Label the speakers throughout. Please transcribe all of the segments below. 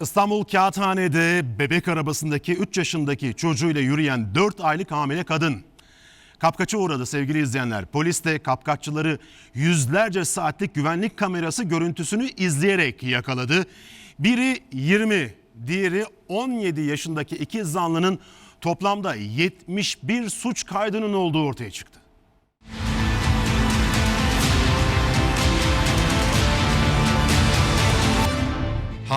Speaker 1: İstanbul Kağıthane'de bebek arabasındaki 3 yaşındaki çocuğuyla yürüyen 4 aylık hamile kadın kapkaça uğradı sevgili izleyenler. Polis de kapkaççıları yüzlerce saatlik güvenlik kamerası görüntüsünü izleyerek yakaladı. Biri 20, diğeri 17 yaşındaki iki zanlının toplamda 71 suç kaydının olduğu ortaya çıktı.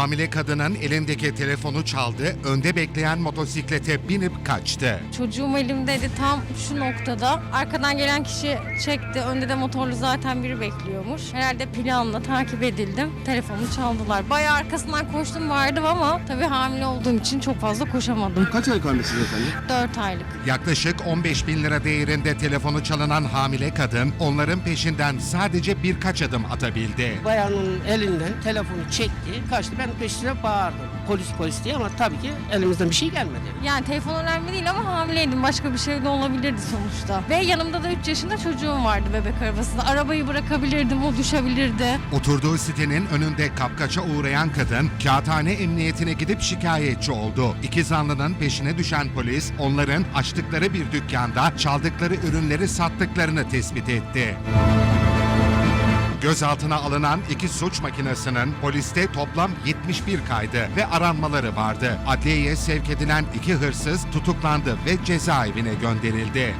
Speaker 2: Hamile kadının elindeki telefonu çaldı, önde bekleyen motosiklete binip kaçtı.
Speaker 3: Çocuğum elimdeydi tam şu noktada. Arkadan gelen kişi çekti. Önde de motorlu zaten biri bekliyormuş. Herhalde planla takip edildim. Telefonumu çaldılar. Bayağı arkasından koştum vardım ama tabii hamile olduğum için çok fazla koşamadım.
Speaker 4: Kaç ay hamilesiniz efendim?
Speaker 3: 4 aylık.
Speaker 2: Yaklaşık 15 bin lira değerinde telefonu çalınan hamile kadın onların peşinden sadece birkaç adım atabildi.
Speaker 5: bayanın elinden telefonu çekti, kaçtı. Ben peşine bağırdım. Polis polis diye ama tabii ki elimizden bir şey gelmedi.
Speaker 3: Yani telefon önemli değil ama hamileydim. Başka bir şey de olabilirdi sonuçta. Ve yanımda da 3 yaşında çocuğum vardı bebek arabasında. Arabayı bırakabilirdim, o düşebilirdi.
Speaker 2: Oturduğu sitenin önünde kapkaça uğrayan kadın kağıthane emniyetine gidip şikayetçi oldu. İki zanlının peşine düşen polis onların açtıkları bir dükkanda çaldıkları ürünleri sattıklarını tespit etti. Gözaltına alınan iki suç makinesinin poliste toplam 71 kaydı ve aranmaları vardı. Adliyeye sevk edilen iki hırsız tutuklandı ve cezaevine gönderildi.